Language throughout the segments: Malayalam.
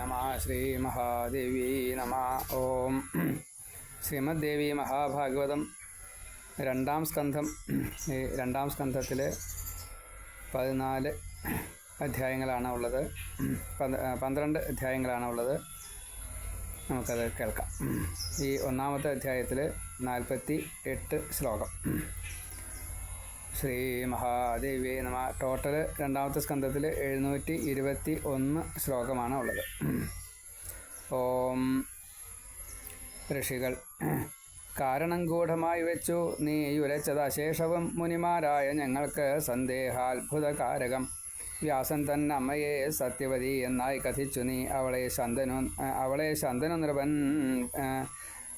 നമ ശ്രീ മഹാദേവി നമ ഓം ശ്രീമദ്ദേവി മഹാഭാഗവതം രണ്ടാം സ്കന്ധം രണ്ടാം സ്കന്ധത്തിൽ പതിനാല് അധ്യായങ്ങളാണ് ഉള്ളത്. പന്ത്രണ്ട് അധ്യായങ്ങളാണ് ഉള്ളത്. നമുക്കത് കേൾക്കാം. ഈ ഒന്നാമത്തെ അധ്യായത്തിൽ നാൽപ്പത്തി എട്ട് ശ്ലോകം. ശ്രീ മഹാദേവി നമ. ടോട്ടൽ രണ്ടാമത്തെ സ്കന്ധത്തിൽ എഴുന്നൂറ്റി ഇരുപത്തി ഒന്ന് ശ്ലോകമാണ് ഉള്ളത്. ഓം ഋഷികൾ കാരണം ഗൂഢമായി വെച്ചു നീ ഉരച്ചത് അശേഷവും മുനിമാരായ ഞങ്ങൾക്ക് സന്ദേഹാത്ഭുതകാരകം. വ്യാസൻ തന്നെ അമ്മയെ സത്യവതി എന്നായി കഥിച്ചു നീ അവളെ ശന്തനു അവളെ ശന്തനു നൃപൻ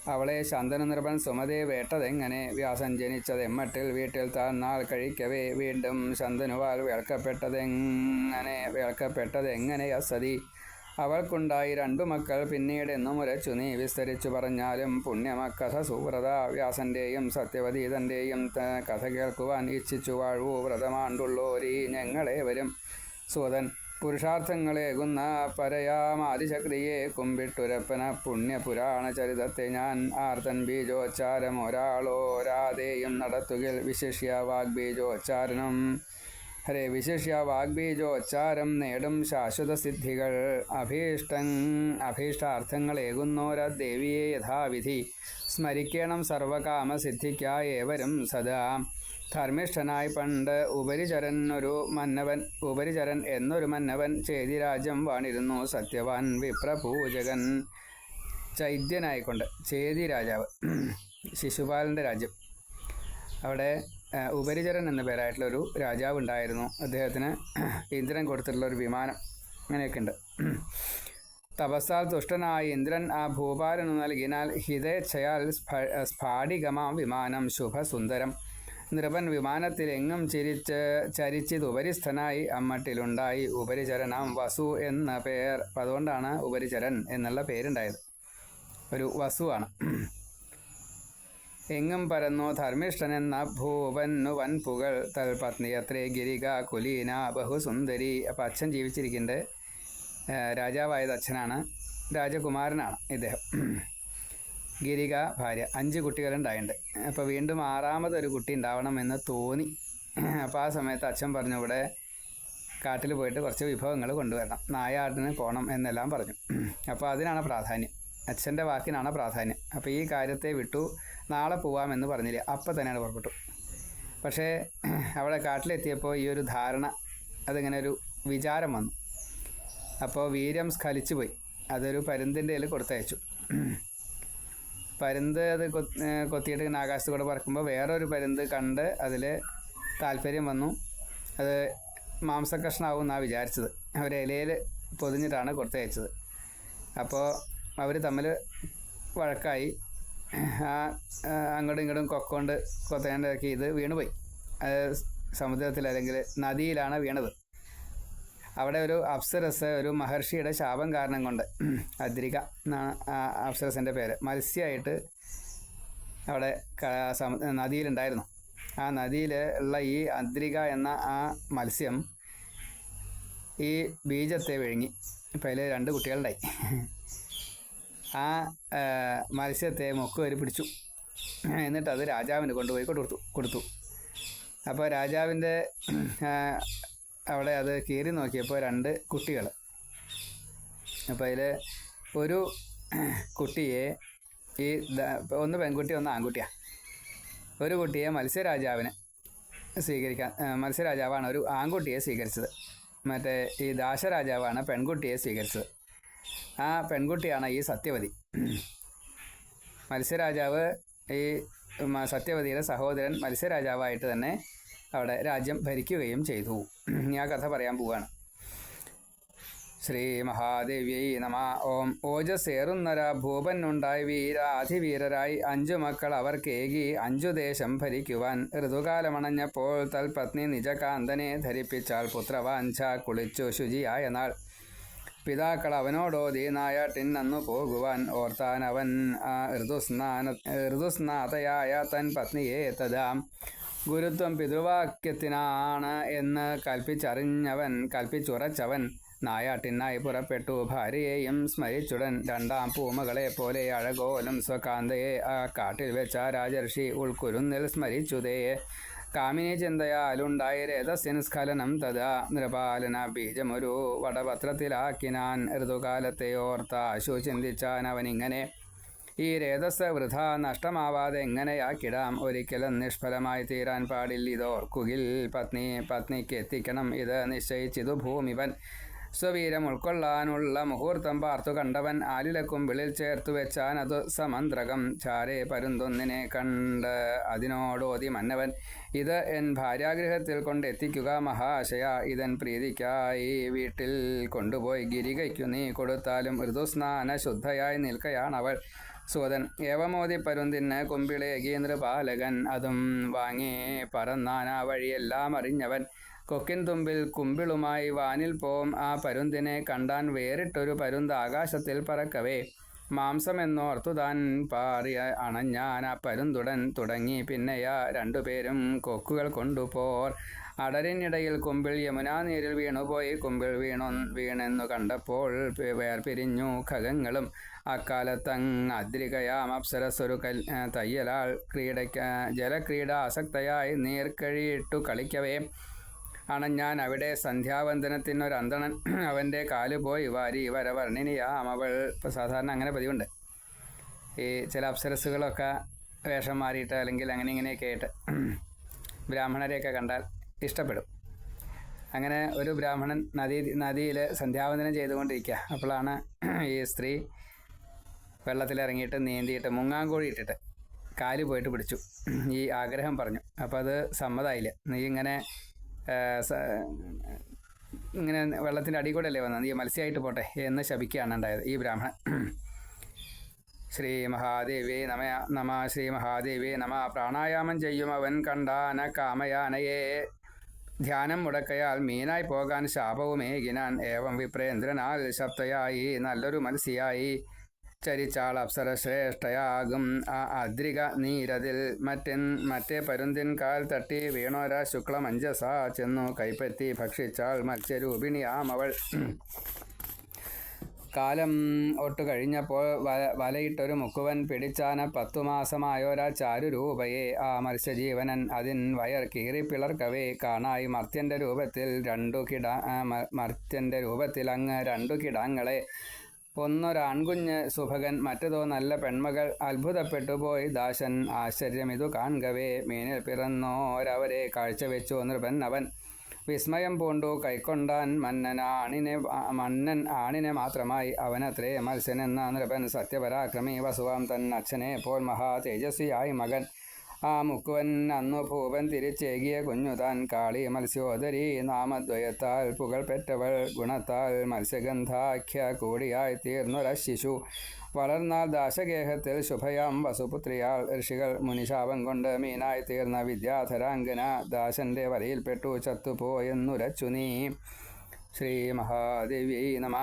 അവളെ ശാന്തനനിർഭൻ സുമതയെ വേട്ടതെങ്ങനെ? വ്യാസൻ ജനിച്ചത് എമ്മട്ടിൽ വീട്ടിൽ താൻ നാൾ കഴിക്കവേ വീണ്ടും ശന്തനുവാൽ വേൾക്കപ്പെട്ടതെങ്ങനെ? വിളക്കപ്പെട്ടതെങ്ങനെ അസതി? അവൾക്കുണ്ടായി രണ്ടു മക്കൾ പിന്നീട് എന്നും ഉരച്ചു നീ വിസ്തരിച്ചു പറഞ്ഞാലും പുണ്യമക്കഥ സുവ്രത. വ്യാസന്റെയും സത്യവതീതന്റെയും ത- കഥ കേൾക്കുവാൻ ഇച്ഛിച്ചു. വാഴൂ വ്രതമാണ്ടുള്ളോരീ ഞങ്ങളെ വരും സുതൻ പുരുഷാർത്ഥങ്ങളേകുന്ന പരയാമാതിശക്തിയെ കുമ്പിട്ടുരപ്പന പുണ്യപുരാണ ചരിതത്തെ ഞാൻ ആർത്തൻ ബീജോച്ചാരം ഒരാളോരാതെയും നടത്തുകിൽ വിശിഷ്യ വാഗ്ബീജോച്ചാരണം. ഹരേ വിശിഷ്യ വാഗ്ബീജോച്ചാരം നേടും ശാശ്വത സിദ്ധികൾ. അഭീഷ്ടം അഭീഷ്ടാർത്ഥങ്ങളേകുന്നോര ദേവിയെ യഥാവിധി. സ്മരിക്കണം സർവകാമസിദ്ധിക്കായവരും സദാ. ധർമ്മിഷ്ഠനായി പണ്ട് ഉപരിചരൻ ഒരു മന്നവൻ ഉപരിചരൻ എന്നൊരു മന്നവൻ ചേതിരാജ്യം വാണിരുന്നു സത്യവാൻ വിപ്രപൂജകൻ ചൈദ്യനായിക്കൊണ്ട് ചേതി രാജാവ് ശിശുപാലന്റെ രാജ്യം. അവിടെ ഉപരിചരൻ എന്ന പേരായിട്ടുള്ളൊരു രാജാവ് ഉണ്ടായിരുന്നു. അദ്ദേഹത്തിന് ഇന്ദ്രൻ കൊടുത്തിട്ടുള്ള ഒരു വിമാനം അങ്ങനെയൊക്കെ ഉണ്ട്. തപസ്സാൽ തുഷ്ടനായ ഇന്ദ്രൻ ആ ഭൂപാലനു നൽകിനാൽ ഹിതേച്ഛയാൽ സ്ഫ- സ്ഫാടികമാം വിമാനം ശുഭസുന്ദരം. നൃപൻ വിമാനത്തിൽ എങ്ങും ചിരിച്ച് ചരിച്ചത് ഉപരിസ്ഥനായി അമ്മട്ടിലുണ്ടായി ഉപരിചരനാം വസു എന്ന പേർ. അതുകൊണ്ടാണ് ഉപരിചരൻ എന്നുള്ള പേരുണ്ടായത്. ഒരു വസുവാണ്. എങ്ങും പരന്നു ധർമ്മിഷ്ഠനെന്ന ഭൂവന്നു വൻപുകൾ തൽപത്നിയത്രേ ഗിരിക കുലീന ബഹുസുന്ദരി. അപ്പം അച്ഛൻ ജീവിച്ചിരിക്കുന്നത് രാജാവായത് അച്ഛനാണ് രാജകുമാരനാണ് ഇദ്ദേഹം. ഗിരിക ഭാര്യ അഞ്ച് കുട്ടികളുണ്ടായിട്ടുണ്ട് അപ്പോൾ വീണ്ടും ആറാമതൊരു കുട്ടി ഉണ്ടാവണമെന്ന് തോന്നി. അപ്പോൾ ആ സമയത്ത് അച്ഛൻ പറഞ്ഞു ഇവിടെ കാട്ടിൽ പോയിട്ട് കുറച്ച് വിഭവങ്ങൾ കൊണ്ടുവരണം. നായാടിന് പോകണം എന്നെല്ലാം പറഞ്ഞു. അപ്പോൾ അതിനാണ് പ്രാധാന്യം. അച്ഛന്റെ വാക്കിനാണ് പ്രാധാന്യം. അപ്പോൾ ഈ കാര്യത്തെ വിട്ടു. നാളെ പോവാമെന്ന് പറഞ്ഞില്ല അപ്പോൾ തന്നെയാണ് പുറപ്പെട്ടു. പക്ഷേ അവിടെ കാട്ടിലെത്തിയപ്പോൾ ഈ ഒരു ധാരണ അതിങ്ങനെ ഒരു വിചാരം വന്നു. അപ്പോൾ വീര്യം സ്ഖലിച്ചു പോയി അതൊരു പരുന്തിന്റെ കൊടുത്തയച്ചു. പരുന്ത് അത് കൊത്തിയിട്ട് ഇങ്ങനെ ആകാശത്ത് കൂടെ പറക്കുമ്പോൾ വേറൊരു പരുന്ത് കണ്ട് അതിൽ താല്പര്യം വന്നു. അത് മാംസകഷ്ണാവും എന്നാണ് വിചാരിച്ചത്. അവർ ഇലയിൽ പൊതിഞ്ഞിട്ടാണ് കൊടുത്തയച്ചത് അപ്പോൾ അവർ തമ്മിൽ വഴക്കായി. ആ അങ്ങോട്ടും ഇങ്ങോട്ടും കൊക്കൊണ്ട് കൊത്തേണ്ടതൊക്കെ ഇത് വീണുപോയി. സമുദ്രത്തിൽ അല്ലെങ്കിൽ നദിയിലാണ് വീണത്. അവിടെ ഒരു അപ്സരസ് ഒരു മഹർഷിയുടെ ശാപം കാരണം കൊണ്ട് അദ്രിക എന്നാണ് അപ്സരസിന്റെ പേര്. മത്സ്യമായിട്ട് അവിടെ നദിയിലുണ്ടായിരുന്നു. ആ നദിയിൽ ഉള്ള ഈ അദ്രിക എന്ന ആ മത്സ്യം ഈ ബീജത്തെ വിഴുങ്ങി. ഇപ്പം അതിൽ രണ്ട് കുട്ടികളുണ്ടായി. ആ മത്സ്യത്തെ മൊക്ക് വരെ പിടിച്ചു. എന്നിട്ട് അത് രാജാവിന് കൊണ്ടുപോയി കൊടുത്തു കൊടുത്തു. അപ്പോൾ രാജാവിന്റെ അവിടെ അത് കീറി നോക്കിയപ്പോൾ രണ്ട് കുട്ടികൾ. അപ്പോൾ അതിൽ ഒരു കുട്ടിയെ ഈ ഒന്ന് പെൺകുട്ടി ഒന്ന് ആൺകുട്ടിയാണ് ഒരു കുട്ടിയെ മത്സ്യരാജാവിന് സ്വീകരിക്കാൻ മത്സ്യരാജാവാണ് ഒരു ആൺകുട്ടിയെ സ്വീകരിച്ചത്. മറ്റേ ഈ ദാശരാജാവാണ് പെൺകുട്ടിയെ സ്വീകരിച്ചത്. ആ പെൺകുട്ടിയാണ് ഈ സത്യവതി. മത്സ്യരാജാവ് ഈ സത്യവതിയുടെ സഹോദരൻ മത്സ്യരാജാവായിട്ട് തന്നെ അവിടെ രാജ്യം ഭരിക്കുകയും ചെയ്തു. ഞാൻ കഥ പറയാൻ പോവാണ്. ശ്രീ മഹാദേവ്യൈ നമ. ഓം ഓജസ്സേറുന്നര ഭൂപനുണ്ടായി വീര അതിവീരരായി അഞ്ചു മക്കൾ അവർക്കേകി. അഞ്ചു ദേശം ഭരിക്കുവാൻ. ഋതുകാലമണഞ്ഞപ്പോൾ തൽപത്നി നിജകാന്തനെ ധരിപ്പിച്ചാൽ പുത്രവാഞ്ച കുളിച്ചു ശുചിയായ നാൾ. പിതാക്കൾ അവനോടോ ദീനായ ടിന്നു പോകുവാൻ. ഓർത്താൻ അവൻ ഋതുസ്നാന ഋതുസ്നാതയായ തൻ പത്നിയെ തഥാ ഗുരുത്വം പിതൃവാക്യത്തിനാണ് എന്ന് കൽപ്പിച്ചറിഞ്ഞവൻ കൽപ്പിച്ചുറച്ചവൻ നായാട്ടിനായി പുറപ്പെട്ടു. ഭാര്യയെയും സ്മരിച്ചുടൻ രണ്ടാം പൂമകളെ പോലെ അഴകോലും സ്വകാന്തയെ ആ കാട്ടിൽ വെച്ച രാജർഷി ഉൾക്കുരുന്നിൽ സ്മരിച്ചുതേ. കാമിനി ചിന്തയാലുണ്ടായ രഥസിൻ സ്ഖലനം തഥാ. നൃപാലന ബീജമൊരു വടപത്രത്തിലാക്കിനാൻ ഋതുകാലത്തെ ഓർത്ത ആശു ചിന്തിച്ചാൻ അവനിങ്ങനെ ഈ രേതസ് വൃഥ നഷ്ടമാവാതെ എങ്ങനെയാക്കിടാം ഒരിക്കലും നിഷ്ഫലമായി തീരാൻ പാടില്ല. ഇതോർക്കുകിൽ പത്നി പത്നിക്ക് എത്തിക്കണം. ഇത് നിശ്ചയിച്ചിതു ഭൂമിവൻ. സ്വവീരം ഉൾക്കൊള്ളാനുള്ള മുഹൂർത്തം പാർത്തു കണ്ടവൻ ആലിലക്കും വിളിൽ ചേർത്തു വെച്ചാൻ അത് സമന്ത്രകം. ചാരേ പരുന്തൊന്നിനെ കണ്ട് അതിനോടോതി മന്നവൻ. ഇത് എൻ ഭാര്യാഗൃഹത്തിൽ കൊണ്ടെത്തിക്കുക മഹാശയ. ഇതൻ പ്രീതിക്കായി വീട്ടിൽ കൊണ്ടുപോയി ഗിരികയ്ക്കു നീ കൊടുത്താലും ഋതുസ്നാന ശുദ്ധയായി നിൽക്കയാണവൾ. സൂതൻ ഏവമോതി പരുന്തിന് കുമ്പിളേകീന്ദ്ര പാലകൻ അതും വാങ്ങി പറന്നാനാ വഴിയെല്ലാം അറിഞ്ഞവൻ. കൊക്കിൻ തുമ്പിൽ കുമ്പിളുമായി വാനിൽ പോം. ആ പരുന്തിനെ കണ്ടാൻ വേറിട്ടൊരു പരുന്ത് ആകാശത്തിൽ പറക്കവേ. മാംസമെന്നോർത്തു താൻ പാറിയ അണഞ്ഞാൻ ആ പരുന്തുടൻ തുടങ്ങി. പിന്നെയാ രണ്ടുപേരും കൊക്കുകൾ കൊണ്ടുപോർ. അടരിനിടയിൽ കുമ്പിൾ യമുനാ നീരിൽ വീണുപോയി. കുമ്പിൾ വീണു വീണെന്നു കണ്ടപ്പോൾ വേർപിരിഞ്ഞു ഖഗങ്ങളും. അക്കാലത്തങ് അദ്രികയാം അപ്സരസ്വരു കൽ തയ്യലാൾ. ക്രീഡയ്ക്ക് ജലക്രീഡ ആസക്തയായി നീർക്കഴിയിട്ടു കളിക്കവേ. ആണ് ഞാൻ അവിടെ സന്ധ്യാവന്ദനത്തിനൊരന്തണൻ അവന്റെ കാൽ പോയി വാരി വരവർണിനിയാം അവൾ. ഇപ്പോൾ സാധാരണ അങ്ങനെ പതിവുണ്ട്. ഈ ചില അപ്സരസുകളൊക്കെ വേഷം മാറിയിട്ട് അല്ലെങ്കിൽ അങ്ങനെ ഇങ്ങനെയൊക്കെ ആയിട്ട് ബ്രാഹ്മണരെയൊക്കെ കണ്ടാൽ ഇഷ്ടപ്പെടും. അങ്ങനെ ഒരു ബ്രാഹ്മണൻ നദി നദിയിൽ സന്ധ്യാവന്ദനം ചെയ്തുകൊണ്ടിരിക്കുക അപ്പോഴാണ് ഈ സ്ത്രീ വെള്ളത്തിലിറങ്ങിയിട്ട് നീന്തിയിട്ട് മുങ്ങാങ്കോഴി ഇട്ടിട്ട് കാൽ പോയിട്ട് പിടിച്ചു. ഈ ആഗ്രഹം പറഞ്ഞു. അപ്പോൾ അത് സമ്മതമായില്ല നീ ഇങ്ങനെ ഇങ്ങനെ വെള്ളത്തിന്റെ അടി കൂടെ അല്ലേ വന്നത്? നീ മത്സ്യമായിട്ട് പോട്ടെ എന്ന് ശപിക്കുകയാണ് ഉണ്ടായത് ഈ ബ്രാഹ്മണൻ. ശ്രീ മഹാദേവേ നമ നമ ശ്രീ മഹാദേവി നമ. പ്രാണായാമം ചെയ്യും അവൻ കണ്ടാന കാമയാനയെ. ധ്യാനം മുടക്കയാൽ മീനായി പോകാൻ ശാപവുമേകിനാൻ. ഏവം വിപ്രേന്ദ്രനാൽ ശബ്ദയായി നല്ലൊരു മത്സ്യയായി. ചരിച്ചാൾ അപ്സര ശ്രേഷ്ഠയാകും ആ അദ്രിക നീരതിൽ മറ്റൻ മറ്റേ പരുന്തിൻ കാൽ തട്ടി വീണോര ശുക്ലമഞ്ജസ ചെന്നു കൈപ്പറ്റി ഭക്ഷിച്ചാൾ മത്സ്യരൂപിണിയാം അവൾ കാലം ഒട്ടു കഴിഞ്ഞപ്പോൾ വല വലയിട്ടൊരു മുക്കുവൻ പിടിച്ചാന പത്തു മാസമായൊരാ ചാരുരൂപയെ. ആ മത്സ്യജീവനൻ അതിൻ വയർ കീറിപ്പിളർക്കവേ കാണായി മർത്യന്റെ രൂപത്തിൽ രണ്ടു കിട മർത്യന്റെ രൂപത്തിൽ അങ്ങ് രണ്ടു കിടാങ്ങളെ. ഒന്നൊരാൺകുഞ്ഞ് സുഭകൻ മറ്റതോ നല്ല പെൺമകൾ അത്ഭുതപ്പെട്ടു പോയി ദാശൻ ആശ്ചര്യമിതു കാൺകവേ മീനിൽ പിറന്നോരവരെ കാഴ്ചവെച്ചു നൃപൻ അവൻ. വിസ്മയം പൂണ്ടു കൈക്കൊണ്ടാൻ മന്നൻ ആണിനെ മന്നൻ ആണിനെ മാത്രമായി അവനത്രേ മത്സ്യനെന്ന നൃപൻ സത്യപരാക്രമി വസുവാം തൻ അച്ഛനെ പോൽ മഹാ തേജസ്വിയായി മകൻ. ആ മുക്കുവൻ അന്നു ഭൂപൻ തിരിച്ചേകിയ കുഞ്ഞുതാൻ കാളി മത്സ്യോദരി. നാമദ്വയത്താൽ പുകൾ പെറ്റവൾ ഗുണത്താൽ മത്സ്യഗന്ധാഖ്യ കൂടിയായി തീർന്നൊര ശിശു വളർന്നാൽ ദാശഗേഹത്തിൽ ശുഭയാം വസുപുത്രിയാൾ ഋഷികൾ മുനിശാപം കൊണ്ട് മീനായി തീർന്ന വിദ്യാധരാംഗന ദാശന്റെ വലയിൽപ്പെട്ടു ചത്തുപോയെന്നുരച്ചു നീ. ശ്രീ മഹാദേവി നമ.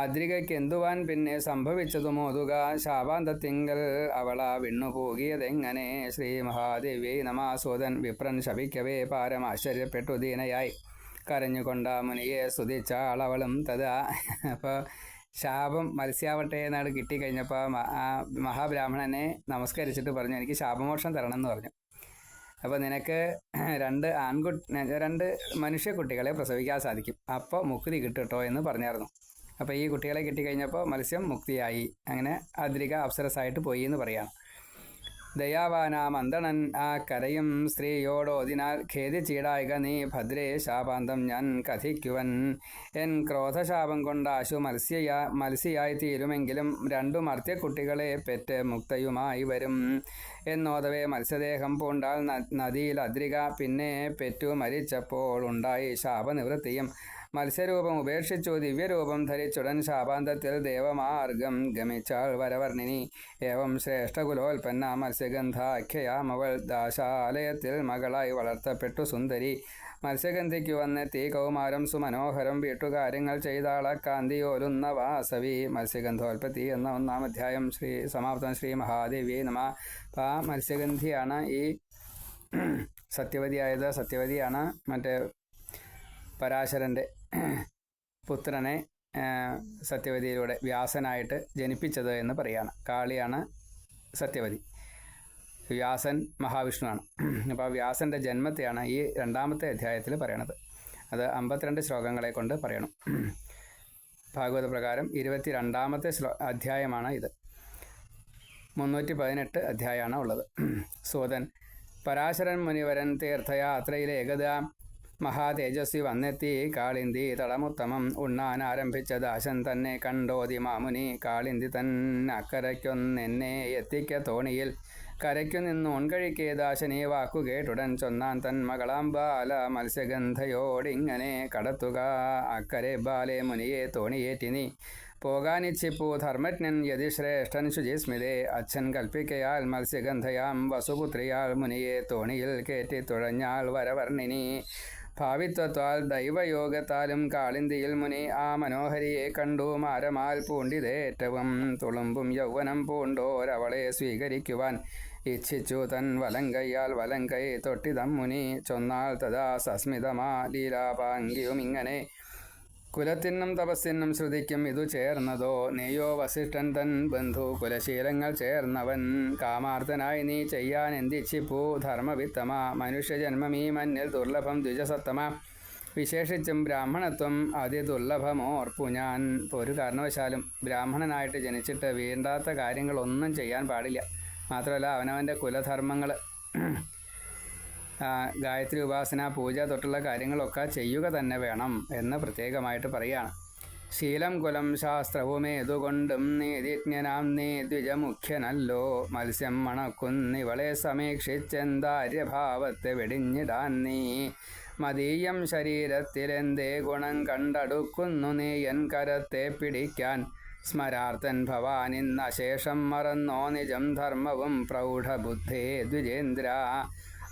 അദ്രികയ്ക്ക് എന്തുവാൻ പിന്നെ സംഭവിച്ചതു മോതുക ശാപാന്തത്തിങ്കൽ അവള വിണ്ണുപോകിയതെങ്ങനെ? ശ്രീ മഹാദേവി നമാസോദൻ വിപ്രൻ ശപിക്കവേ പാരം ആശ്ചര്യപ്പെട്ടു ദീനയായി. കരഞ്ഞുകൊണ്ട മുനിയെ സ്തുതിച്ച അളവളും തഥാ. അപ്പോൾ ശാപം മത്സ്യാവട്ടെ എന്നാണ് കിട്ടിക്കഴിഞ്ഞപ്പോൾ ആ മഹാബ്രാഹ്മണനെ നമസ്കരിച്ചിട്ട് പറഞ്ഞു എനിക്ക് ശാപമോക്ഷം തരണം എന്ന് പറഞ്ഞു. അപ്പോൾ നിനക്ക് രണ്ട് ആൺകുട്ടി രണ്ട് മനുഷ്യ കുട്ടികളെ പ്രസവിക്കാൻ സാധിക്കും. അപ്പോൾ മുക്തി കിട്ടുട്ടോ എന്ന് പറഞ്ഞായിരുന്നു. അപ്പോൾ ഈ കുട്ടികളെ കിട്ടിക്കഴിഞ്ഞപ്പോൾ മത്സ്യം മുക്തിയായി. അങ്ങനെ അദ്രിക അപ്സരസായിട്ട് പോയി എന്ന് പറയാം. ദയാവാനാം അന്തണൻ ആ കരയും സ്ത്രീയോടോതിനാൽ ഖേദിച്ചീടായിക നീ ഭദ്രേ ശാപാന്തം ഞാൻ കഥിക്കുവൻ. എൻ ക്രോധശാപം കൊണ്ടാശു മത്സ്യയാ മത്സ്യയായി തീരുമെങ്കിലും രണ്ടു മർത്യക്കുട്ടികളെ പെറ്റ് മുക്തയുമായി വരും. എന്നോതവേ മത്സ്യദേഹം പൂണ്ടാൽ നദിയിൽ അദ്രിക പിന്നെ പെറ്റു മരിച്ചപ്പോൾ ഉണ്ടായി ശാപനിവൃത്തിയും. മത്സ്യരൂപം ഉപേക്ഷിച്ചു ദിവ്യരൂപം ധരിച്ചുടൻ ശാപാന്തത്തിൽ ദേവമാർഗം ഗമിച്ചാൾ വരവർണിനി ഏവം ശ്രേഷ്ഠകുലോൽപ്പന്ന മത്സ്യഗന്ധാഖ്യയാമവൾ ദാശാലയത്തിൽ മകളായി വളർത്തപ്പെട്ടു സുന്ദരി. മത്സ്യഗന്ധിക്കു വന്നെത്തി കൗമാരം സുമനോഹരം വീട്ടുകാര്യങ്ങൾ ചെയ്താള കാന്തിയോലുന്ന വാസവി. മത്സ്യഗന്ധോൽപ്പത്തി എന്ന ഒന്നാം അധ്യായം ശ്രീ സമാപ്തം ശ്രീ മഹാദേവി നമ. അപ്പം ആ മത്സ്യഗന്ധിയാണ് ഈ സത്യവതിയായത്. സത്യവതിയാണ് മറ്റേ പരാശരന്റെ പുത്രനെ സത്യവതിയിലൂടെ വ്യാസനായിട്ട് ജനിപ്പിച്ചത് എന്ന് പറയുകയാണ് കാളിയാണ് സത്യവതി. വ്യാസൻ മഹാവിഷ്ണുവാണ്. അപ്പോൾ വ്യാസന്റെ ജന്മത്തെയാണ് ഈ രണ്ടാമത്തെ അധ്യായത്തിൽ പറയണത്. അത് അമ്പത്തിരണ്ട് ശ്ലോകങ്ങളെ കൊണ്ട് പറയണം. ഭാഗവത പ്രകാരം ഇരുപത്തി രണ്ടാമത്തെ ശ്ലോ അധ്യായമാണ് ഇത്. മുന്നൂറ്റി പതിനെട്ട് അധ്യായമാണ് ഉള്ളത്. സൂതൻ പരാശരൻ മുനിവരൻ തീർത്ഥയാത്രയിലെ ഏകത മഹാതേജസ്വി വന്നെത്തി. കാളിന്തി തളമുത്തമം ഉണ്ണാൻ ആരംഭിച്ച ദാശൻ തന്നെ കണ്ടോതി മാമുനി. കാളിന്തി തൻ അക്കരയ്ക്കൊന്നെന്നെ എത്തിക്ക തോണിയിൽ. കരയ്ക്കു നിന്നു ഉൺകഴിക്കേ ദാശനെ വാക്കു കേട്ടുടൻ ചൊന്നാൻ തൻ മകളാം ബാല മത്സ്യഗന്ധയോടിങ്ങനെ കടത്തുക. അക്കരെ ബാലെ മുനിയെ തോണിയേറ്റി നീ. പോകാനിച്ഛിപ്പു ധർമ്മജ്ഞൻ യതിശ്രേഷ്ഠൻ ശുചിസ്മിതേ. അച്ഛൻ കൽപ്പിക്കയാൽ മത്സ്യഗന്ധയാം വസുപുത്രിയാൾ മുനിയെ തോണിയിൽ കയറ്റി തുഴഞ്ഞാൾ വരവർണിനി ഭാവിത്വത്താൽ ദൈവയോഗത്താലും കാളിന്തിയിൽ മുനി ആ മനോഹരിയെ കണ്ടു മാരമാൽ പൂണ്ടിതേറ്റവും തുളുമ്പും യൗവനം പൂണ്ടോരവളെ സ്വീകരിക്കുവാൻ ഇച്ഛിച്ചു തൻ വലങ്കയ്യാൽ വലങ്കൈ തൊട്ടിതം മുനി ചൊന്നാൽ തഥാ സസ്മിതമാ ലീലാപാങ്കിയും ഇങ്ങനെ കുലത്തിനും തപസ്സിനും ശ്രുതിക്കും ഇതു ചേർന്നതോ. നീയോ വസിഷ്ഠൻ തൻ ബന്ധു കുലശീലങ്ങൾ ചേർന്നവൻ. കാമാർത്ഥനായി നീ ചെയ്യാൻ എന്തിച്ഛിപ്പൂ ധർമ്മവിത്തമ. മനുഷ്യജന്മമീ മഞ്ഞിൽ ദുർലഭം ദ്വിജസത്തമ. വിശേഷിച്ചും ബ്രാഹ്മണത്വം അതിദുർലഭമോർപ്പു ഞാൻ. ഒരു കാരണവശാലും ബ്രാഹ്മണനായിട്ട് ജനിച്ചിട്ട് വേണ്ടാത്ത കാര്യങ്ങളൊന്നും ചെയ്യാൻ പാടില്ല. മാത്രമല്ല അവനവന്റെ കുലധർമ്മങ്ങൾ ഗായത്രി ഉപാസന പൂജ തൊട്ടുള്ള കാര്യങ്ങളൊക്കെ ചെയ്യുക തന്നെ വേണം എന്ന് പ്രത്യേകമായിട്ട് പറയുകയാണ്. ശീലം കുലം ശാസ്ത്രവുമേതുകൊണ്ടും നീതിജ്ഞനാം നീ ദ്വിജമുഖ്യനല്ലോ. മത്സ്യം മണക്കുന്നിവളെ സമീക്ഷിച്ചെന്താര്യഭാവത്തെ വെടിഞ്ഞിടാൻ നീ. മതീയം ശരീരത്തിലെന്തേ ഗുണം കണ്ടടുക്കുന്നു നീ എൻ കരത്തെ പിടിക്കാൻ. സ്മരാർത്ഥൻ ഭവാനിന്നശേഷം മറന്നോ നിജം ധർമ്മവും പ്രൗഢബുദ്ധേ ദ്വിജേന്ദ്ര.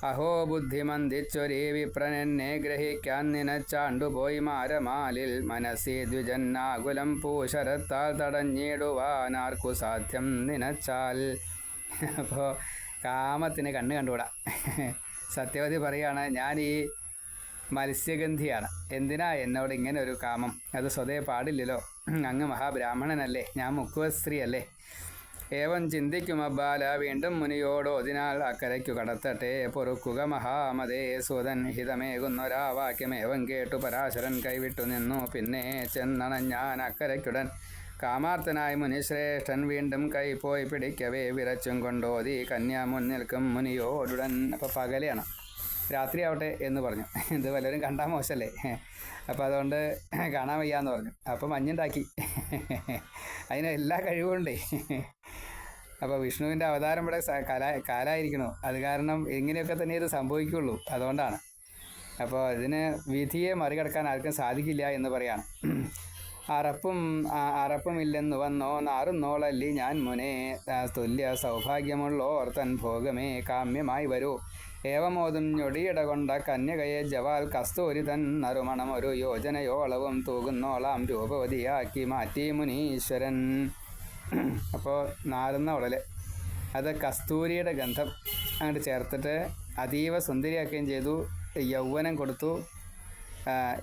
അഹോ ബുദ്ധിമന്ദിച്ചൊരേ വിപ്രനെന്നെ ഗ്രഹിക്കാൻ നിനച്ചാണ്ടുപോയി മാരമാലിൽ മനസ്സി ദ്വിജന്നാകുലം പൂശരത്താൽ തടഞ്ഞിടുവാനാർക്കു സാധ്യം നിനച്ചാൽ. അപ്പോൾ കാമത്തിന് കണ്ണ് കണ്ടുകൂടാ. സത്യവതി പറയാണ് ഞാൻ ഈ മത്സ്യഗന്ധിയാണ്. എന്തിനാ എന്നോട് ഇങ്ങനെ ഒരു കാമം? അത് സ്വതേ പാടില്ലല്ലോ. അങ്ങ് മഹാബ്രാഹ്മണനല്ലേ. ഞാൻ മുക്കുവസ്ത്രീയല്ലേ. ഏവം ചിന്തിക്കും അബ്ബാല വീണ്ടും മുനിയോടോ അതിനാൽ അക്കരയ്ക്കു കടത്തട്ടെ. പൊറുക്കുക മഹാമതേ സുതൻ ഹിതമേകുന്നൊരാ വാക്യമേവം കേട്ടു പരാശരൻ കൈവിട്ടു നിന്നു. പിന്നെ ചെന്നണഞ്ഞാൻ അക്കരയ്ക്കുടൻ. കാമാർത്ഥനായി മുനിശ്രേഷ്ഠൻ വീണ്ടും കൈ പോയി പിടിക്കവേ. വിരച്ചും കൊണ്ടോതി കന്യാ മുന്നിൽക്കും മുനിയോടുടൻ. അപ്പോൾ പകലെയാണ്. രാത്രിയാവട്ടെ എന്ന് പറഞ്ഞു. ഇത് വല്ലവരും കണ്ടാൽ മോശമല്ലേ അപ്പോൾ അതുകൊണ്ട് കാണാൻ വയ്യാന്ന് പറഞ്ഞു. അപ്പോൾ മഞ്ഞുണ്ടാക്കി. അതിന് എല്ലാ അപ്പോൾ വിഷ്ണുവിന്റെ അവതാരം ഇവിടെ കാലായിരിക്കണോ. അത് കാരണം ഇങ്ങനെയൊക്കെ തന്നെ ഇത് സംഭവിക്കുള്ളൂ. അതുകൊണ്ടാണ്. അപ്പോൾ ഇതിന് വിധിയെ മറികടക്കാൻ ആർക്കും സാധിക്കില്ല എന്ന് പറയാണ്. അറപ്പും അറപ്പുമില്ലെന്ന് വന്നോ നാറുന്നോളല്ലി ഞാൻ മുനെ. തുല്യ സൗഭാഗ്യമുള്ളോർ തൻ ഭോഗമേ കാമ്യമായി വരൂ. ഏവമോതും ഞൊടിയിട കൊണ്ട കന്യകയെ ജവാൽ കസ്തൂരി തൻ നറുമണം ഒരു യോജനയോളവും തൂകുന്നോളാം രൂപവതിയാക്കി മാറ്റി മുനീശ്വരൻ. അപ്പോൾ നാലുന്ന ഉടൽ അത് കസ്തൂരിയുടെ ഗന്ധം അങ്ങോട്ട് ചേർത്തിട്ട് അതീവ സുന്ദരിയാക്കുകയും ചെയ്തു. യൗവനം കൊടുത്തു.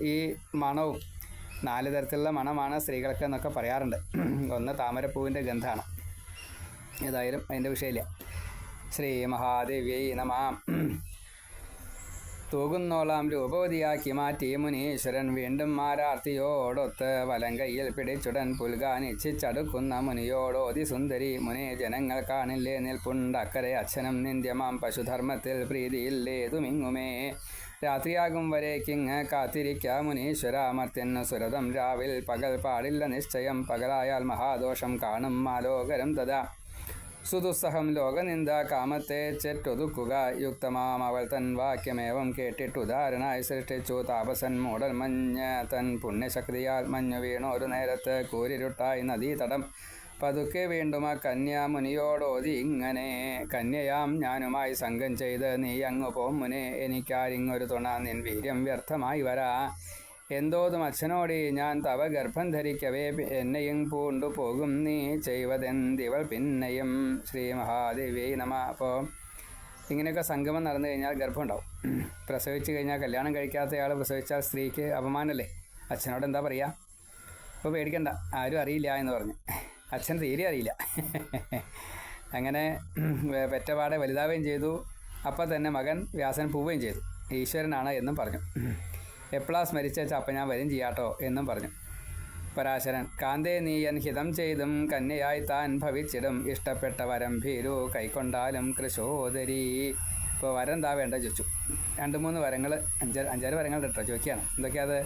ഈ മണവും നാല് തരത്തിലുള്ള മണമാണ് സ്ത്രീകൾക്ക് എന്നൊക്കെ പറയാറുണ്ട്. ഒന്ന് താമരപ്പൂവിന്റെ ഗന്ധമാണ്. ഏതായാലും അതിന്റെ വിഷയമില്ല. ശ്രീ മഹാദേവ്യൈ നമാം. തൂകുന്നോളാം രൂപവതിയാക്കി മാറ്റി. മുനീശ്വരൻ വീണ്ടും മാരാർത്തിയോടൊത്ത് വലങ്കയിൽ പിടിച്ചുടൻ പുൽകാൻ ഇച്ഛിച്ചടുക്കുന്ന മുനിയോടോതി സുന്ദരി മുനെ ജനങ്ങൾ കാണില്ലേ? നിൽപ്പുണ്ടക്കരെ അച്ഛനും നിന്ദ്യമാം. പശുധർമ്മത്തിൽ പ്രീതിയില്ലേതുമിങ്ങുമേ? രാത്രിയാകും വരേക്കിങ് കാത്തിരിക്ക മുനീശ്വര. മർത്യന്നു സുരതം രാവിൽ പകൽ പാടില്ല നിശ്ചയം. പകലായാൽ മഹാദോഷം കാണും മാലോകരം തഥാ. സുദുസ്സഹം ലോകനിന്ദ കാമത്തെ ചെറ്റൊതുക്കുക. യുക്തമാം അവൾ തൻ വാക്യമേവം കേട്ടിട്ടുദാഹരണായി സൃഷ്ടിച്ചു. താപസൻ മൂടൽ മഞ്ഞ തൻ പുണ്യശക്തിയാൽ മഞ്ഞു വീണു. ഒരു നേരത്ത് കൂരിരുട്ടായി നദീതടം പതുക്കെ വീണ്ടും ആ കന്യാമുനിയോടോതി ഇങ്ങനെ കന്യയാം ഞാനുമായി സംഘം ചെയ്ത് നീ അങ്ങ് പോം മുനെ. എനിക്കാരിങ്ങൊരു തുണ നിൻ വീര്യം വ്യർത്ഥമായി വരാ. എന്തോതും അച്ഛനോട് ഞാൻ തവ ഗർഭം ധരിക്കവേ എന്നെയും പൂണ്ടു പോകും നീ ചെയ്വതെന്തിവൾ പിന്നെയും? ശ്രീ മഹാദേവി നമ. അപ്പോൾ ഇങ്ങനെയൊക്കെ സംഗമം നടന്നു കഴിഞ്ഞാൽ ഗർഭം ഉണ്ടാവും പ്രസവിച്ചു കഴിഞ്ഞാൽ കല്യാണം കഴിക്കാത്തയാൾ പ്രസവിച്ചാൽ സ്ത്രീക്ക് അപമാനമല്ലേ അച്ഛനോട് എന്താ പറയുക അപ്പോൾ പേടിക്കണ്ട ആരും അറിയില്ല എന്ന് പറഞ്ഞു. അച്ഛൻ തീരെ അറിയില്ല. അങ്ങനെ പെറ്റപാടെ വലുതാവുകയും ചെയ്തു. അപ്പം തന്നെ മകൻ വ്യാസൻ പോവുകയും ചെയ്തു. ഈശ്വരനാണ് എന്നും പറഞ്ഞു. എപ്പോഴാ സ്മരിച്ച ചാപ്പ ഞാൻ വരും ചെയ്യാട്ടോ എന്നും പറഞ്ഞു. പരാശരൻ കാന്തേ നീയൻ ഹിതം ചെയ്തും കന്യയായി താൻ ഭവിച്ചിടും. ഇഷ്ടപ്പെട്ട വരം ഭീരു കൈക്കൊണ്ടാലും കൃശോദരി. ഇപ്പോൾ വരം എന്താ വേണ്ട ചോദിച്ചു. രണ്ട് മൂന്ന് വരങ്ങൾ അഞ്ചാറ് അഞ്ചാറ് വരങ്ങൾ കേട്ടോ ചോദിക്കുകയാണ്. എന്തൊക്കെയാത്?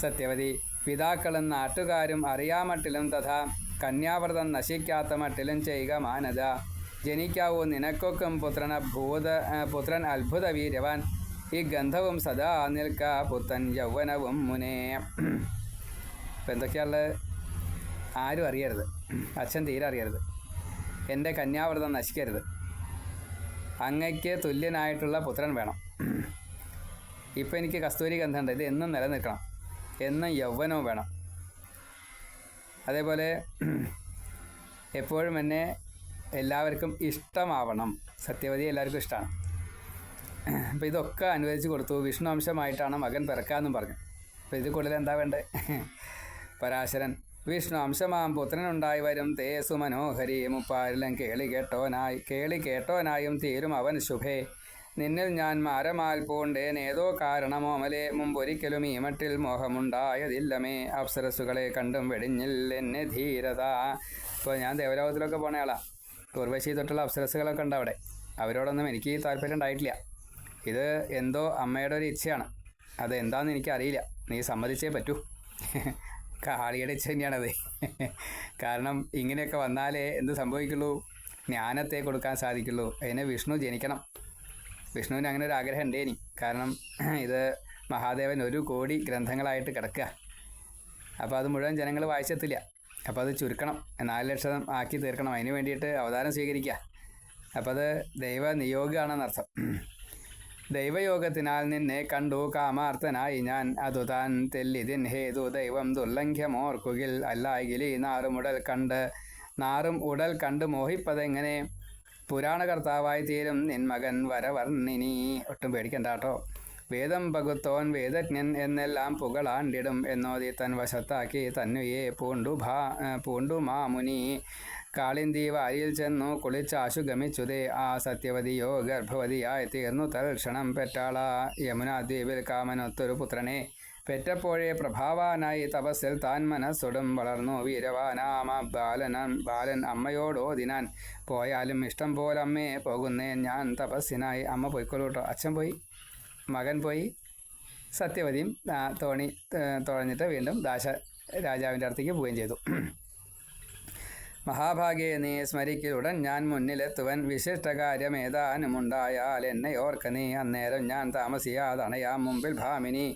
സത്യവതി പിതാക്കളും നാട്ടുകാരും അറിയാമട്ടിലും തഥാ. കന്യാവ്രതം നശിക്കാത്ത മട്ടിലും ചെയ്യുക മാനത. ജനിക്കാവൂ നിനക്കൊക്കും പുത്രന ഭൂത പുത്രൻ അത്ഭുത വീര്യവാൻ. ഈ ഗന്ധവും സദാ നിൽക്ക പുത്തൻ യൗവനവും മുനേ. ഇപ്പം എന്തൊക്കെയാണുള്ളത്? ആരും അറിയരുത്. അച്ഛൻ തീരെ അറിയരുത്. എന്റെ കന്യാവ്രതം നശിക്കരുത്. അങ്ങയ്ക്ക് തുല്യനായിട്ടുള്ള പുത്രൻ വേണം. ഇപ്പം എനിക്ക് കസ്തൂരി ഗന്ധമുണ്ട്. ഇത് എന്നും നിലനിൽക്കണം. എന്നും യൗവനവും വേണം. അതേപോലെ എപ്പോഴും എന്നെ എല്ലാവർക്കും ഇഷ്ടമാവണം. സത്യവതി എല്ലാവർക്കും ഇഷ്ടമാണ്. അപ്പോൾ ഇതൊക്കെ അനുവദിച്ച് കൊടുത്തു. വിഷ്ണു അംശമായിട്ടാണ് മകൻ പിറക്കാമെന്നും പറഞ്ഞു. അപ്പോൾ ഇത് കൂടുതൽ എന്താ വേണ്ടത് പരാശരൻ വിഷ്ണു അംശമാം പുത്രനുണ്ടായി വരും. തേസു മനോഹരി. മുപ്പാരിലും കേളി കേട്ടോനായി. കേളി കേട്ടോനായും തീരും അവൻ ശുഭേ. നിന്നിൽ ഞാൻ മാരമാൽ പൂണ്ടേൻ. ഏതോ കാരണമോമലെ മുമ്പൊരിക്കലും ഈ മട്ടിൽ മോഹമുണ്ടായതില്ലമേ. അപ്സരസുകളെ കണ്ടും വെടിഞ്ഞില്ലെന്നെ ധീരത. ഇപ്പോൾ ഞാൻ ദേവലോകത്തിലൊക്കെ പോണയാളാണ് ഉർവശി തൊട്ടുള്ള അപ്സരസുകളൊക്കെ ഉണ്ട് അവിടെ അവരോടൊന്നും എനിക്ക് താല്പര്യം ഉണ്ടായിട്ടില്ല. ഇത് എന്തോ അമ്മയുടെ ഒരു ഇച്ഛയാണ്. അത് എന്താണെന്ന് എനിക്കറിയില്ല. നീ സമ്മതിച്ചേ പറ്റൂ. കാളിയുടെ ഇച്ഛ തന്നെയാണത്. കാരണം ഇങ്ങനെയൊക്കെ വന്നാലേ എന്ത് സംഭവിക്കുള്ളൂ? ജ്ഞാനത്തെ കൊടുക്കാൻ സാധിക്കുള്ളൂ. അതിന് വിഷ്ണു ജനിക്കണം. വിഷ്ണുവിന് അങ്ങനെ ഒരു ആഗ്രഹം ഉണ്ടേനി കാരണം ഇത് മഹാദേവൻ ഒരു കോടി ഗ്രന്ഥങ്ങളായിട്ട് കിടക്കുക. അപ്പോൾ അത് മുഴുവൻ ജനങ്ങൾ വായിച്ചെത്തില്ല. അപ്പോൾ അത് ചുരുക്കണം. നാല് ലക്ഷം ആക്കി തീർക്കണം. അതിന് വേണ്ടിയിട്ട് അവതാരം സ്വീകരിക്കുക. അപ്പോൾ അത് ദൈവ നിയോഗമാണെന്നർത്ഥം ദൈവയോഗത്തിനാൽ നിന്നെ കണ്ടു കാമാർത്ഥനായി ഞാൻ. അതു താൻ തെല്ലിതിൻ ഹേതു ദൈവം ദുർലംഘ്യമോർക്കുകിൽ അല്ലായെങ്കിൽ ഈ നാറുമുടൽ കണ്ട് നാറും ഉടൽ കണ്ട് മോഹിപ്പതെങ്ങനെ? പുരാണകർത്താവായി തീരും നിൻ മകൻ വരവർണിനി. ഒട്ടും പേടിക്കണ്ട കേട്ടോ. വേദം പകുത്തോൻ വേദജ്ഞൻ എന്നെല്ലാം പുകളാണ്ടിടും എന്നോതി തൻ വശത്താക്കി തന്നുയേ പൂണ്ടു ഭാ പൂണ്ടു മാമുനി. കാളിന്തി വാരിയിൽ ചെന്നു കുളിച്ചാശു ഗമിച്ചുതേ ആ സത്യവതിയോ ഗർഭവതിയായി തീർന്നു തൽക്ഷണം പെറ്റാള. യമുനാദ്വീപിൽ കാമനൊത്തൊരു പുത്രനെ. പെറ്റപ്പോഴേ പ്രഭാവാനായി തപസ്സിൽ താൻ മനസ്സുടും വളർന്നു. വീരവാനാമ ബാലനൻ ബാലൻ അമ്മയോടോ ദിനാൻ പോയാലും ഇഷ്ടം പോലെ അമ്മേ പോകുന്നേ ഞാൻ തപസ്സിനായി. അമ്മ പോയിക്കൊള്ളൂട്ടോ അച്ഛൻ പോയി. മകൻ പോയി. സത്യവതിയും തോണി തുഴഞ്ഞിട്ട് വീണ്ടും ദാശ രാജാവിന്റെ അടുത്തേക്ക് പോവുകയും ചെയ്തു. മഹാഭാഗ്യെ നീ സ്മരിക്കലുടൻ ഞാൻ മുന്നിലെത്തുവൻ. വിശിഷ്ടകാര്യമേതാനുമുണ്ടായാൽ എന്നെ ഓർക്ക നീ. അന്നേരം ഞാൻ താമസിയാതണയാം മുമ്പിൽ ഭാമിനി.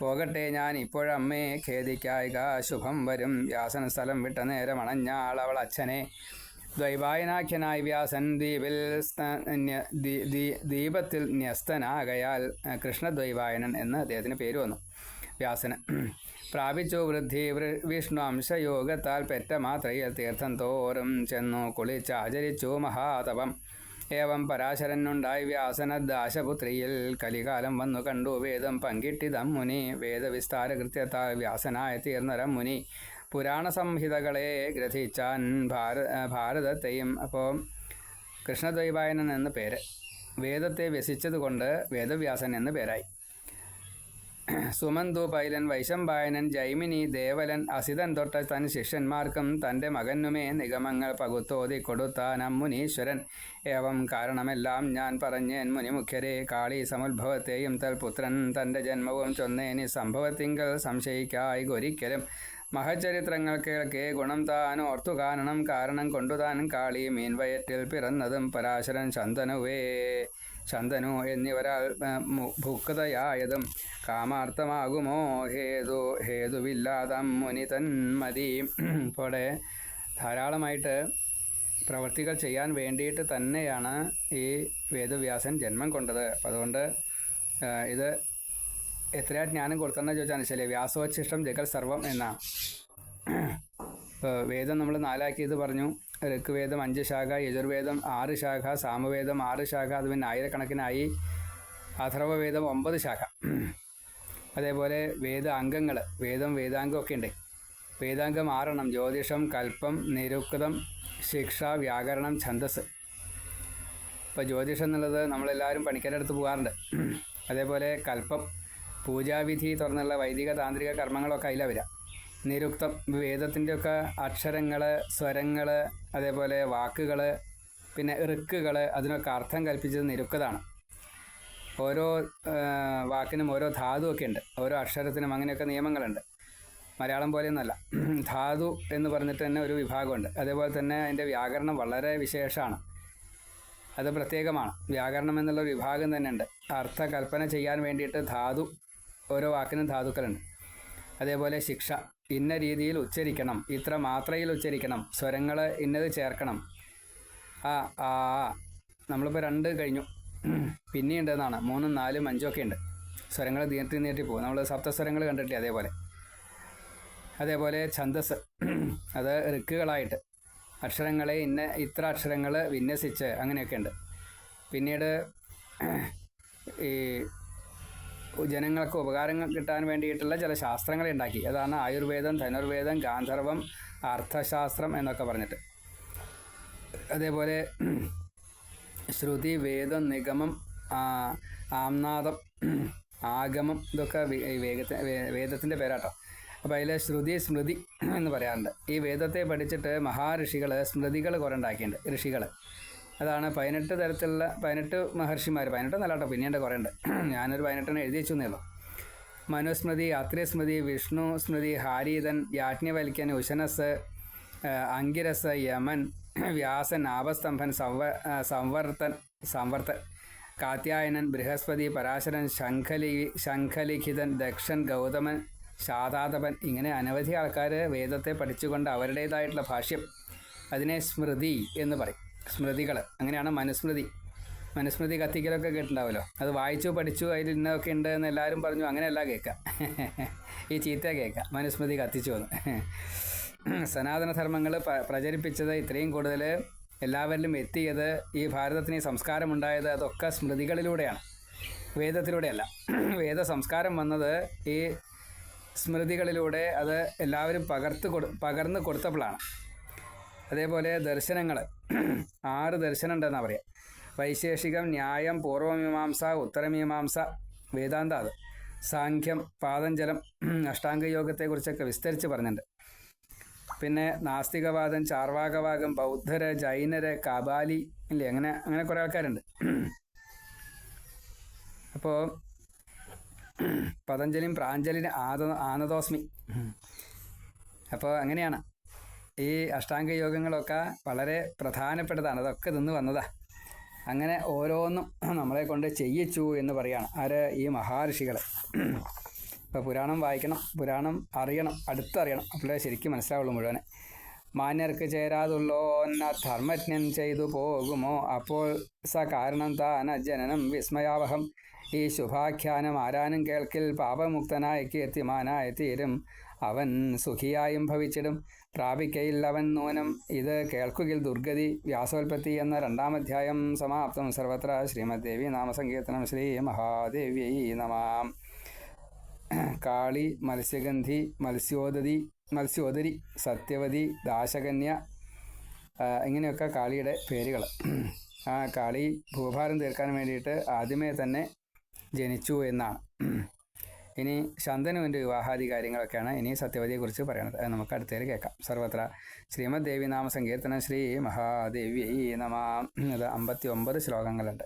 പോകട്ടെ ഞാൻ ഇപ്പോഴമ്മേ ഖേദിക്കായിക ശുഭം വരും. വ്യാസൻ സ്ഥലം വിട്ട നേരം അണഞ്ഞാൾ അവൾ അച്ഛനെ. ദ്വൈവായനാഖ്യനായി വ്യാസൻ ദ്വീപിൽ ദീപത്തിൽ ന്യസ്തനാകയാൽ കൃഷ്ണദ്വൈവായനൻ എന്ന് അദ്ദേഹത്തിന് പേര് വന്നു. വ്യാസന് പ്രാപിച്ചു വൃദ്ധി വിഷ്ണുവംശയോഗത്താൽ പെറ്റ മാത്രയിൽ തീർത്ഥം തോറും ചെന്നു കുളിച്ച് ആചരിച്ചു മഹാതപം. ഏവം പരാശരനുണ്ടായി വ്യാസന ദാശപുത്രിയിൽ കലികാലം വന്നു കണ്ടു. വേദം പങ്കിട്ടിതം മുനി. വേദവിസ്താര കൃത്യത്താൽ വ്യാസനായ തീർന്നരം മുനി. പുരാണ സംഹിതകളെ ഗ്രഥിച്ചാൻ ഭാര ഭാരതത്തെയും അപ്പോൾ കൃഷ്ണദ്വൈപായനൻ എന്ന പേര്. വേദത്തെ വ്യസിച്ചതുകൊണ്ട് വേദവ്യാസൻ എന്ന് പേരായി. സുമന്തു പൈലൻ വൈശംപായനൻ ജൈമിനി ദേവലൻ അസിതൻ തൊട്ട തൻ ശിഷ്യന്മാർക്കും തന്റെ മകനുമേ നിഗമങ്ങൾ പകുത്തോതി കൊടുത്താൻ അമ്മുനീശ്വരൻ. ഏവം കാരണമെല്ലാം ഞാൻ പറഞ്ഞേൻ മുനിമുഖ്യരെ. കാളി സമുദ്ഭവത്തെയും തൽപുത്രൻ തന്റെ ജന്മവും ചൊന്നേനി സംഭവത്തിങ്കൽ സംശയിക്കായി ഒരിക്കലും മഹചരിത്രങ്ങൾ കേൾക്കെ ഗുണം താൻ ഓർത്തു കാണണം. കാരണം കൊണ്ടുതാൻ കാളി മീൻവയറ്റിൽ പിറന്നതും പരാശരൻ ശന്തനുവേ. ശന്തനു എന്നിവരാൽ ഭുക്തയായതും കാമാർത്ഥമാകുമോ? ഹേതു ഹേതുവില്ലാതം മുനി തന്മതി ഇവിടെ ധാരാളമായിട്ട് പ്രവൃത്തികൾ ചെയ്യാൻ വേണ്ടിയിട്ട് തന്നെയാണ് ഈ വേദവ്യാസൻ ജന്മം കൊണ്ടത്. അപ്പം അതുകൊണ്ട് ഇത് എത്രയാ ജ്ഞാനം കൊടുത്തെന്ന് ചോദിച്ചാൽ ശരി വ്യാസോച്ഛിഷ്ടം ജഗൽ സർവം എന്നാണ് വേദം നമ്മൾ നാലാക്കിയത് പറഞ്ഞു. ഋഗ്വേദം അഞ്ച് ശാഖ യജുർവേദം ആറ് ശാഖ സാമവേദം ആറ് ശാഖ അത് പിന്നെ ആയിരക്കണക്കിനായി അഥർവവേദം ഒമ്പത് ശാഖ. അതേപോലെ വേദ അംഗങ്ങൾ വേദം വേദാംഗമൊക്കെ ഉണ്ട്. വേദാംഗം ആറെണ്ണം ജ്യോതിഷം കൽപ്പം നിരുക്തം ശിക്ഷ വ്യാകരണം ഛന്ദസ്. ഇപ്പോൾ ജ്യോതിഷം എന്നുള്ളത് നമ്മളെല്ലാവരും പണിക്കാരുടെ അടുത്ത് പോകാറുണ്ട്. അതേപോലെ കൽപ്പം പൂജാവിധി തുറന്നുള്ള വൈദിക താന്ത്രിക കർമ്മങ്ങളൊക്കെ അതിലാണ് വരിക. നിരുക്തം വേദത്തിന്റെയൊക്കെ അക്ഷരങ്ങൾ സ്വരങ്ങൾ അതേപോലെ വാക്കുകൾ പിന്നെ ഋക്കുകൾ അതിനൊക്കെ അർത്ഥം കൽപ്പിച്ചത് നിരുക്തതാണ്. ഓരോ വാക്കിനും ഓരോ ധാതുവൊക്കെ ഉണ്ട്. ഓരോ അക്ഷരത്തിനും അങ്ങനെയൊക്കെ നിയമങ്ങളുണ്ട്. മലയാളം പോലെയൊന്നുമല്ല ധാതു എന്ന് പറഞ്ഞിട്ട് തന്നെ ഒരു വിഭാഗമുണ്ട്. അതേപോലെ തന്നെ അതിന്റെ വ്യാകരണം വളരെ വിശേഷമാണ്. അത് പ്രത്യേകമാണ്. വ്യാകരണം എന്നുള്ള വിഭാഗം തന്നെ ഉണ്ട്. അർത്ഥ കൽപ്പന ചെയ്യാൻ വേണ്ടിയിട്ട് ധാതു ഓരോ വാക്കിനും ധാതുക്കളുണ്ട്. അതേപോലെ ശിക്ഷ ഇന്ന രീതിയിൽ ഉച്ചരിക്കണം. ഇത്ര മാത്രയിൽ ഉച്ചരിക്കണം. സ്വരങ്ങൾ ഇന്നത് ചേർക്കണം. ആ ആ. നമ്മളിപ്പോൾ രണ്ട് കഴിഞ്ഞു. പിന്നെയുണ്ട് എന്നാണ്. മൂന്നും നാലും അഞ്ചും ഒക്കെ ഉണ്ട്. സ്വരങ്ങൾ നീട്ടി നീട്ടി പോകും. നമ്മൾ സപ്തസ്വരങ്ങൾ കണ്ടിട്ടില്ലേ അതേപോലെ? അതേപോലെ ഛന്ദസ്. അത് റിക്കുകളായിട്ട് അക്ഷരങ്ങളെ ഇന്ന ഇത്ര അക്ഷരങ്ങൾ വിന്യസിച്ച് അങ്ങനെയൊക്കെ ഉണ്ട്. പിന്നീട് ഈ ജനങ്ങൾക്ക് ഉപകാരങ്ങൾ കിട്ടാൻ വേണ്ടിയിട്ടുള്ള ചില ശാസ്ത്രങ്ങളെ ഉണ്ടാക്കി. അതാണ് ആയുർവേദം ധനുർവേദം ഗാന്ധർവം അർത്ഥശാസ്ത്രം എന്നൊക്കെ പറഞ്ഞിട്ട്. അതേപോലെ ശ്രുതി വേദം നിഗമം ആംനാദം ആഗമം ഇതൊക്കെ വേഗത്തെ വേദത്തിന്റെ പേരാട്ടോ. അപ്പോൾ അതിൽ ശ്രുതി സ്മൃതി എന്ന് പറയാറുണ്ട്. ഈ വേദത്തെ പഠിച്ചിട്ട് മഹാഋഷികൾ സ്മൃതികൾ കുറേ ഉണ്ടാക്കിയിട്ടുണ്ട്. ഋഷികൾ അതാണ് പതിനെട്ട് തരത്തിലുള്ള പതിനെട്ട് മഹർഷിമാർ പതിനെട്ട് നല്ല കേട്ടോ പിന്നീട് കുറേ ഉണ്ട്. ഞാനൊരു പതിനെട്ടെണ്ണം എഴുതി വെച്ചു എന്നേ ഉള്ളൂ മനുസ്മൃതി അത്രിസ്മൃതി വിഷ്ണു സ്മൃതി ഹാരീതൻ യാജ്ഞവൽക്യൻ ഉശനസ് അങ്കിരസ് യമൻ വ്യാസൻ ആപസ്തംഭൻ സംവ സംവർത്തൻ സംവർത്തൻ കാത്യായനൻ ബൃഹസ്പതി പരാശരൻ ശംഖലി ശംഖലിഖിതൻ ദക്ഷൻ ഗൗതമൻ ശാതാതപൻ ഇങ്ങനെ അനവധി ആൾക്കാർ വേദത്തെ പഠിച്ചുകൊണ്ട് അവരുടേതായിട്ടുള്ള ഭാഷ്യം. അതിനെ സ്മൃതി എന്ന് പറയും. സ്മൃതികൾ അങ്ങനെയാണ് മനുസ്മൃതി. മനുസ്മൃതി കത്തിക്കലൊക്കെ കേട്ടിട്ടുണ്ടാവുമല്ലോ. അത് വായിച്ചു പഠിച്ചു അതിൽ ഇന്നൊക്കെ ഉണ്ട് എന്ന് എല്ലാവരും പറഞ്ഞു. അങ്ങനെയല്ല കേൾക്കാം. ഈ ചീത്ത കേൾക്കാം. മനുസ്മൃതി കത്തിച്ചു വന്ന് സനാതനധർമ്മങ്ങൾ പ്രചരിപ്പിച്ചത് ഇത്രയും കൂടുതൽ എല്ലാവരിലും എത്തിയത് ഈ ഭാരതത്തിന് ഈ സംസ്കാരമുണ്ടായത് അതൊക്കെ സ്മൃതികളിലൂടെയാണ്. വേദത്തിലൂടെയല്ല. വേദ സംസ്കാരം വന്നത് ഈ സ്മൃതികളിലൂടെ അത് എല്ലാവരും പകർത്ത് കൊടു പകർന്ന് കൊടുത്തപ്പോഴാണ്. അതേപോലെ ദർശനങ്ങൾ ആറ് ദർശനം ഉണ്ടെന്നാണ് പറയുക വൈശേഷികം ന്യായം പൂർവമീമാംസ ഉത്തരമീമാംസ വേദാന്ത അത്. സാഖ്യം പാതഞ്ജലം അഷ്ടാംഗയോഗത്തെക്കുറിച്ചൊക്കെ വിസ്തരിച്ച് പറഞ്ഞിട്ടുണ്ട്. പിന്നെ നാസ്തികവാദം ചാർവാകവാദം ബൗദ്ധര് ജൈനര് കബാലി ഇല്ലേ? അങ്ങനെ അങ്ങനെ കുറേ ആൾക്കാരുണ്ട്. അപ്പോൾ പതഞ്ജലിയും പ്രാഞ്ജലിന് ആദ ആനദോസ്മി. അപ്പോൾ അങ്ങനെയാണ്. ഈ അഷ്ടാംഗ യോഗങ്ങളൊക്കെ വളരെ പ്രധാനപ്പെട്ടതാണ്. അതൊക്കെ നിന്ന് വന്നതാ. അങ്ങനെ ഓരോന്നും നമ്മളെ കൊണ്ട് ചെയ്യിച്ചു എന്ന് പറയാണ് ആര് ഈ മഹാർഷികൾ ഇപ്പോൾ പുരാണം വായിക്കണം പുരാണം അറിയണം അടുത്തറിയണം. അപ്പോഴേ ശരിക്കും മനസ്സിലാവുള്ളൂ മുഴുവൻ മാന്യർക്ക് ചേരാതുള്ളോ എന്ന ധർമ്മജ്ഞൻ ചെയ്തു പോകുമോ? അപ്പോൾ സ കാരണം താന ജനനം വിസ്മയാവഹം. ഈ ശുഭാഖ്യാനം ആരാനും കേൾക്കിൽ പാപമുക്തനായി കീർത്തിമാനായി തീരും. അവൻ സുഖിയായും ഭവിച്ചിടും. പ്രാപിക്കയിൽ അവൻ നൂനം. ഇത് കേൾക്കുകിൽ ദുർഗതി. വ്യാസോൽപത്തി എന്ന രണ്ടാം അധ്യായം സമാപ്തം. സർവത്ര ശ്രീമദ്ദേവി നാമസങ്കീർത്തനം ശ്രീ മഹാദേവ്യൈ നമാം. കാളി മത്സ്യഗന്ധി മത്സ്യോദതി മത്സ്യോദരി സത്യവതി ദാശകന്യ ഇങ്ങനെയൊക്കെ കാളിയുടെ പേരുകൾ. ആ കാളി ഭൂഭാരം തീർക്കാൻ വേണ്ടിയിട്ട് ആദ്യമേ തന്നെ ജനിച്ചു എന്നാണ്. ഇനി ശന്തനുവിന്റെ വിവാഹാദി കാര്യങ്ങളൊക്കെയാണ് ഇനി സത്യവതിയെക്കുറിച്ച് പറയണത്. അത് നമുക്ക് അടുത്തേൽ കേൾക്കാം. സർവത്ര ശ്രീമദ് ദേവി നാമ സങ്കീർത്തനം ശ്രീ മഹാദേവി നമ. അത് അമ്പത്തി ഒമ്പത് ശ്ലോകങ്ങളുണ്ട്.